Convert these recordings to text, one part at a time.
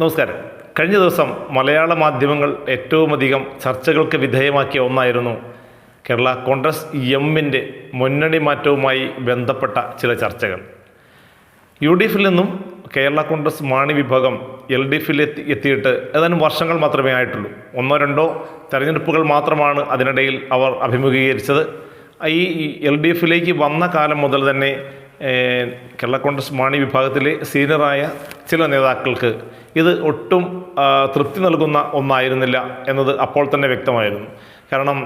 നമസ്കാരം. കഴിഞ്ഞ ദിവസം മലയാള മാധ്യമങ്ങൾ ഏറ്റവുമധികം ചർച്ചകൾക്ക് വിധേയമാക്കിയ ഒന്നായിരുന്നു കേരള കോൺഗ്രസ് എമ്മിന്റെ മുന്നണി മാറ്റവുമായി ബന്ധപ്പെട്ട ചില ചർച്ചകൾ. യു ഡി എഫിൽ നിന്നും കേരള കോൺഗ്രസ് മാണി വിഭാഗം എൽ ഡി എഫിൽ എത്തി എത്തിയിട്ട് ഏതാനും വർഷങ്ങൾ മാത്രമേ ആയിട്ടുള്ളൂ. ഒന്നോ രണ്ടോ തെരഞ്ഞെടുപ്പുകൾ മാത്രമാണ് അതിനിടയിൽ അവർ അഭിമുഖീകരിച്ചത്. ഈ എൽ ഡി എഫിലേക്ക് വന്ന കാലം മുതൽ തന്നെ കേരള കോൺഗ്രസ് മാണി വിഭാഗത്തിലെ സീനിയറായ ചില നേതാക്കൾക്ക് ഇത് ഒട്ടും തൃപ്തി നൽകുന്ന ഒന്നായിരുന്നില്ല എന്നത് അപ്പോൾ തന്നെ വ്യക്തമായിരുന്നു. കാരണം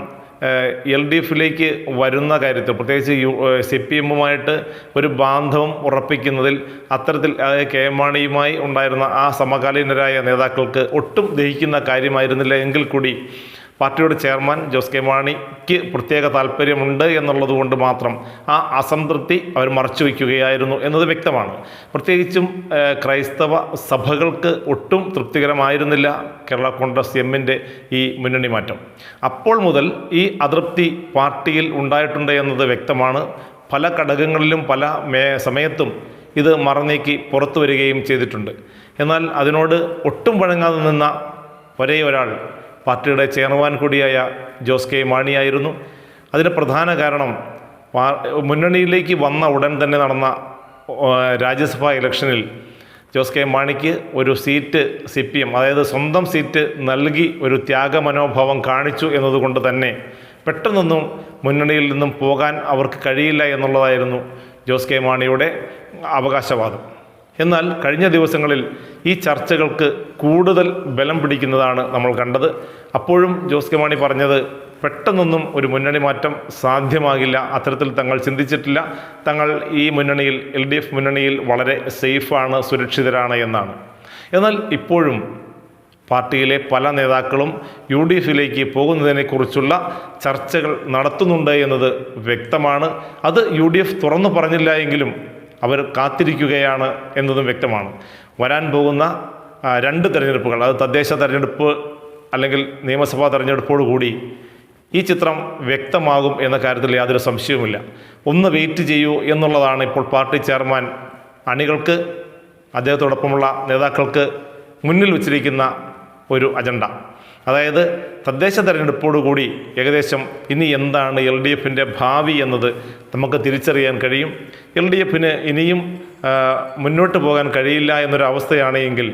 എൽ ഡി എഫിലേക്ക് വരുന്ന കാര്യത്തിൽ പ്രത്യേകിച്ച് യു സി പി എമ്മുമായിട്ട് ഒരു ബാന്ധവം ഉറപ്പിക്കുന്നതിൽ അത്തരത്തിൽ കെ എം മാണിയുമായി ഉണ്ടായിരുന്ന ആ സമകാലീനരായ നേതാക്കൾക്ക് ഒട്ടും ദഹിക്കുന്ന കാര്യമായിരുന്നില്ല എങ്കിൽ കൂടി പാർട്ടിയുടെ ചെയർമാൻ ജോസ് കെ മാണിക്ക് പ്രത്യേക താല്പര്യമുണ്ട് എന്നുള്ളത് കൊണ്ട് മാത്രം ആ അസംതൃപ്തി അവർ മറച്ചു വയ്ക്കുകയായിരുന്നു എന്നത് വ്യക്തമാണ്. പ്രത്യേകിച്ചും ക്രൈസ്തവ സഭകൾക്ക് ഒട്ടും തൃപ്തികരമായിരുന്നില്ല കേരള കോൺഗ്രസ് എമ്മിന്റെ ഈ മുന്നണി മാറ്റം. അപ്പോൾ മുതൽ ഈ അതൃപ്തി പാർട്ടിയിൽ ഉണ്ടായിട്ടുണ്ട് എന്നത് വ്യക്തമാണ്. പല ഘടകങ്ങളിലും പല മേ സമയത്തും ഇത് മറന്നീക്കി പുറത്തു വരികയും ചെയ്തിട്ടുണ്ട്. എന്നാൽ അതിനോട് ഒട്ടും വഴങ്ങാതെ നിന്ന ഒരേ ഒരാൾ പാർട്ടിയുടെ ചെയർമാൻ കൂടിയായ ജോസ് കെ മാണിയായിരുന്നു അതിന് പ്രധാന കാരണം മുന്നണിയിലേക്ക് വന്ന ഉടൻ തന്നെ നടന്ന രാജ്യസഭാ ഇലക്ഷനിൽ ജോസ് കെ മാണിക്ക് ഒരു സീറ്റ് സി പി എം അതായത് സ്വന്തം സീറ്റ് നൽകി ഒരു ത്യാഗമനോഭാവം കാണിച്ചു എന്നതുകൊണ്ട് തന്നെ പെട്ടെന്നൊന്നും മുന്നണിയിൽ നിന്നും പോകാൻ അവർക്ക് കഴിയില്ല എന്നുള്ളതായിരുന്നു ജോസ് കെ മാണിയുടെ അവകാശവാദം. എന്നാൽ കഴിഞ്ഞ ദിവസങ്ങളിൽ ഈ ചർച്ചകൾക്ക് കൂടുതൽ ബലം പിടിക്കുന്നതാണ് നമ്മൾ കണ്ടത്. അപ്പോഴും ജോസ് കെ മാണി പറഞ്ഞത് പെട്ടെന്നൊന്നും ഒരു മുന്നണി മാറ്റം സാധ്യമാകില്ല. അത്തരത്തിൽ തങ്ങൾ ചിന്തിച്ചിട്ടില്ല. തങ്ങൾ ഈ മുന്നണിയിൽ എൽ ഡി എഫ് മുന്നണിയിൽ വളരെ സേഫാണ് സുരക്ഷിതരാണ് എന്നാണ്. എന്നാൽ ഇപ്പോഴും പാർട്ടിയിലെ പല നേതാക്കളും യു ഡി എഫിലേക്ക് പോകുന്നതിനെക്കുറിച്ചുള്ള ചർച്ചകൾ നടത്തുന്നുണ്ട് എന്നത് വ്യക്തമാണ്. അത് യു ഡി എഫ് തുറന്നു പറഞ്ഞില്ല എങ്കിലും അവർ കാത്തിരിക്കുകയാണ് എന്നതും വ്യക്തമാണ്. വരാൻ പോകുന്ന രണ്ട് തെരഞ്ഞെടുപ്പുകൾ അത് തദ്ദേശ തെരഞ്ഞെടുപ്പ് അല്ലെങ്കിൽ നിയമസഭാ തെരഞ്ഞെടുപ്പോടുകൂടി ഈ ചിത്രം വ്യക്തമാകും എന്ന കാര്യത്തിൽ യാതൊരു സംശയവുമില്ല. ഒന്ന് വെയിറ്റ് ചെയ്യൂ എന്നുള്ളതാണ് ഇപ്പോൾ പാർട്ടി ചെയർമാൻ അണികൾക്ക് അദ്ദേഹത്തോടൊപ്പമുള്ള നേതാക്കൾക്ക് മുന്നിൽ വച്ചിരിക്കുന്ന ഒരു അജണ്ട. അതായത് തദ്ദേശ തെരഞ്ഞെടുപ്പോടുകൂടി ഏകദേശം ഇനി എന്താണ് എൽ ഡി എഫിന്റെ ഭാവി എന്നത് നമുക്ക് തിരിച്ചറിയാൻ കഴിയും. എൽ ഡി എഫിന് ഇനിയും മുന്നോട്ട് പോകാൻ കഴിയില്ല എന്നൊരു അവസ്ഥയാണെങ്കിൽ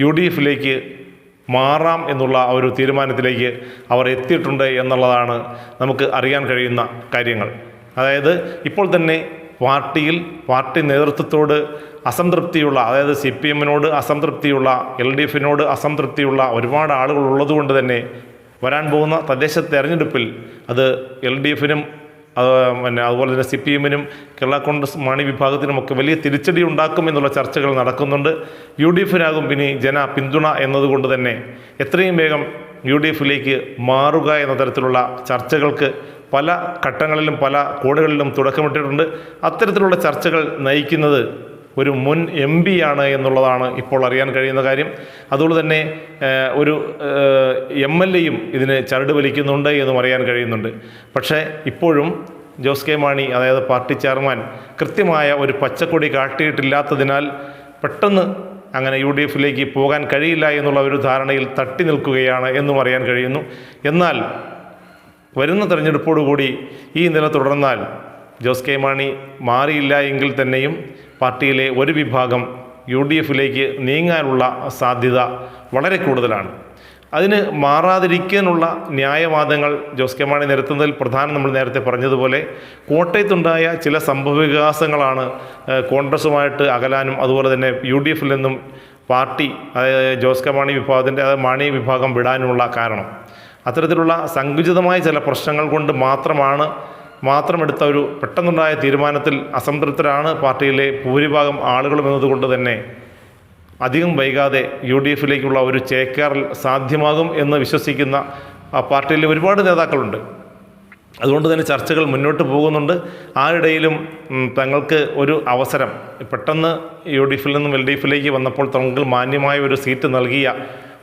യു ഡി എഫിലേക്ക് മാറാം എന്നുള്ള ഒരു തീരുമാനത്തിലേക്ക് അവർ എത്തിയിട്ടുണ്ട് എന്നുള്ളതാണ് നമുക്ക് അറിയാൻ കഴിയുന്ന കാര്യങ്ങൾ. അതായത് ഇപ്പോൾ തന്നെ പാർട്ടിയിൽ പാർട്ടി നേതൃത്വത്തോട് അസംതൃപ്തിയുള്ള അതായത് സി പി എമ്മിനോട് അസംതൃപ്തിയുള്ള എൽ ഡി എഫിനോട് അസംതൃപ്തിയുള്ള ഒരുപാട് ആളുകൾ ഉള്ളതുകൊണ്ട് തന്നെ വരാൻ പോകുന്ന തദ്ദേശ തെരഞ്ഞെടുപ്പിൽ അത് എൽ ഡി എഫിനും പിന്നെ അതുപോലെ തന്നെ സി പി എമ്മിനും കേരള കോൺഗ്രസ് മാണി വിഭാഗത്തിനുമൊക്കെ വലിയ തിരിച്ചടി ഉണ്ടാക്കും എന്നുള്ള ചർച്ചകൾ നടക്കുന്നുണ്ട്. യു ഡി എഫിനാകും ഇനി ജന പിന്തുണ എന്നതുകൊണ്ട് തന്നെ എത്രയും വേഗം യു ഡി എഫിലേക്ക് മാറുക എന്ന തരത്തിലുള്ള ചർച്ചകൾക്ക് പല ഘട്ടങ്ങളിലും പല കോണുകളിലും തുടക്കമിട്ടിട്ടുണ്ട്. അത്തരത്തിലുള്ള ചർച്ചകൾ നയിക്കുന്നത് ഒരു മുൻ എം പി ആണ് എന്നുള്ളതാണ് ഇപ്പോൾ അറിയാൻ കഴിയുന്ന കാര്യം. അതുകൊണ്ട് തന്നെ ഒരു എം എൽ എയും ഇതിന് ചരട് വലിക്കുന്നുണ്ട് എന്നും അറിയാൻ കഴിയുന്നുണ്ട്. പക്ഷേ ഇപ്പോഴും ജോസ് കെ മാണി അതായത് പാർട്ടി ചെയർമാൻ കൃത്യമായ ഒരു പച്ചക്കൊടി കാട്ടിയിട്ടില്ലാത്തതിനാൽ പെട്ടെന്ന് അങ്ങനെ യു ഡി എഫിലേക്ക് പോകാൻ കഴിയില്ല എന്നുള്ള ഒരു ധാരണയിൽ തട്ടി നിൽക്കുകയാണ് എന്നും അറിയാൻ കഴിയുന്നു. എന്നാൽ വരുന്ന തെരഞ്ഞെടുപ്പോടുകൂടി ഈ നില തുടർന്നാൽ ജോസ് കെ മാണി മാറിയില്ല എങ്കിൽ തന്നെയും പാർട്ടിയിലെ ഒരു വിഭാഗം യു ഡി എഫിലേക്ക് നീങ്ങാനുള്ള സാധ്യത വളരെ കൂടുതലാണ്. അതിന് മാറാതിരിക്കാനുള്ള ന്യായവാദങ്ങൾ ജോസ് കെ മാണി നിരത്തുന്നതിൽ പ്രധാനം നമ്മൾ നേരത്തെ പറഞ്ഞതുപോലെ കോട്ടയത്തുണ്ടായ ചില സംഭവവികാസങ്ങളാണ് കോൺഗ്രസുമായിട്ട് അകലാനും അതുപോലെ തന്നെ യു ഡി എഫിൽ നിന്നും പാർട്ടി അതായത് ജോസ് കെ മാണി വിഭാഗത്തിന്റെ അതായത് മാണി വിഭാഗം വിടാനുമുള്ള കാരണം. അത്തരത്തിലുള്ള സങ്കുചിതമായ ചില പ്രശ്നങ്ങൾ കൊണ്ട് മാത്രമാണ് മാത്രമെടുത്ത ഒരു പെട്ടെന്നുണ്ടായ തീരുമാനത്തിൽ അസംതൃപ്തരാണ് പാർട്ടിയിലെ ഭൂരിഭാഗം ആളുകളും എന്നതുകൊണ്ട് തന്നെ അധികം വൈകാതെ യു ഡി എഫിലേക്കുള്ള ഒരു ചേക്കേറൽ സാധ്യമാകും എന്ന് വിശ്വസിക്കുന്ന ആ പാർട്ടിയിലെ ഒരുപാട് നേതാക്കളുണ്ട്. അതുകൊണ്ട് തന്നെ ചർച്ചകൾ മുന്നോട്ട് പോകുന്നുണ്ട്. ആ ഇടയിലും തങ്ങൾക്ക് ഒരു അവസരം പെട്ടെന്ന് യു ഡി എഫിൽ നിന്നും എൽ ഡി എഫിലേക്ക് വന്നപ്പോൾ തങ്ങൾക്ക് മാന്യമായ ഒരു സീറ്റ് നൽകിയ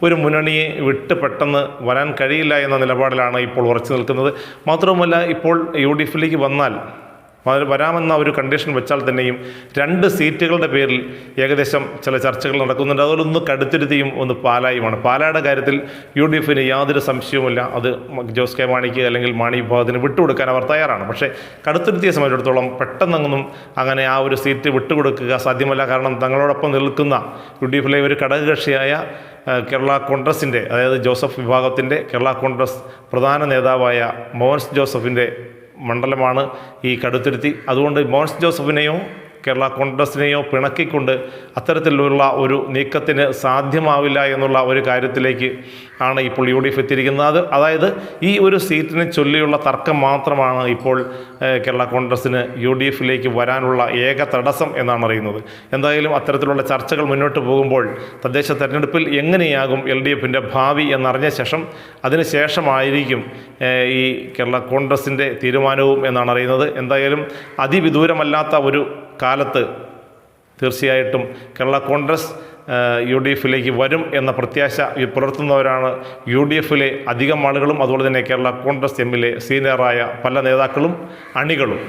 ഒരു മുന്നണിയെ വിട്ട് പെട്ടെന്ന് വരാൻ കഴിയില്ല എന്ന നിലപാടിലാണ് ഇപ്പോൾ ഉറച്ചു നിൽക്കുന്നത്. മാത്രവുമല്ല ഇപ്പോൾ യു ഡി എഫിലേക്ക് വന്നാൽ വരാമെന്ന ഒരു കണ്ടീഷൻ വെച്ചാൽ തന്നെയും രണ്ട് സീറ്റുകളുടെ പേരിൽ ഏകദേശം ചില ചർച്ചകൾ നടക്കുന്നുണ്ട്. അതിലൊന്ന് കടുത്തിരുത്തിയും ഒന്ന് പാലായുമാണ്. പാലായുടെ കാര്യത്തിൽ യു ഡി എഫിന് യാതൊരു സംശയവുമില്ല. അത് ജോസ് കെ മാണിക്ക് അല്ലെങ്കിൽ മാണി വിഭാഗത്തിന് വിട്ടുകൊടുക്കാൻ അവർ തയ്യാറാണ്. പക്ഷേ കടുത്തിരുത്തിയെ സംബന്ധിച്ചിടത്തോളം പെട്ടെന്നൊന്നും അങ്ങനെ ആ ഒരു സീറ്റ് വിട്ടുകൊടുക്കുക സാധ്യമല്ല. കാരണം തങ്ങളോടൊപ്പം നിൽക്കുന്ന യു ഡി എഫിലെ ഒരു ഘടകകക്ഷിയായ കേരള കോൺഗ്രസിന്റെ അതായത് ജോസഫ് വിഭാഗത്തിന്റെ കേരള കോൺഗ്രസ് പ്രധാന നേതാവായ മോൻസ് ജോസഫിന്റെ മണ്ഡലമാണ് ഈ കടുത്തുരുത്തി. അതുകൊണ്ട് മോൻസ് ജോസഫിനെയോ കേരള കോൺഗ്രസിനെയോ പിണക്കിക്കൊണ്ട് അത്തരത്തിലുള്ള ഒരു നീക്കത്തിന് സാധ്യമാവില്ല എന്നുള്ള ഒരു കാര്യത്തിലേക്ക് ആണ് ഇപ്പോൾ യു ഡി എഫ് എത്തിയിരിക്കുന്നത്. അത് അതായത് ഈ ഒരു സീറ്റിനെ ചൊല്ലിയുള്ള തർക്കം മാത്രമാണ് ഇപ്പോൾ കേരള കോൺഗ്രസ്സിന് യു ഡി എഫിലേക്ക് വരാനുള്ള ഏക തടസ്സം എന്നാണ് അറിയുന്നത്. എന്തായാലും അത്തരത്തിലുള്ള ചർച്ചകൾ മുന്നോട്ട് പോകുമ്പോൾ തദ്ദേശ തെരഞ്ഞെടുപ്പിൽ എങ്ങനെയാകും എൽ ഡി എഫിന്റെ ഭാവി എന്നറിഞ്ഞ ശേഷം അതിനുശേഷമായിരിക്കും ശേഷമായിരിക്കും ഈ കേരള കോൺഗ്രസിന്റെ തീരുമാനവും എന്നാണ് അറിയുന്നത്. എന്തായാലും അതിവിദൂരമല്ലാത്ത ഒരു കാലത്ത് തീർച്ചയായിട്ടും കേരള കോൺഗ്രസ് യു ഡി എഫിലേക്ക് വരും എന്ന പ്രത്യാശ പുലർത്തുന്നവരാണ്. യു ഡി എഫിലെ അധികം ആളുകളും അതുപോലെ തന്നെ കേരള കോൺഗ്രസ് എമ്മിലെ സീനിയറായ പല നേതാക്കളും അണികളും.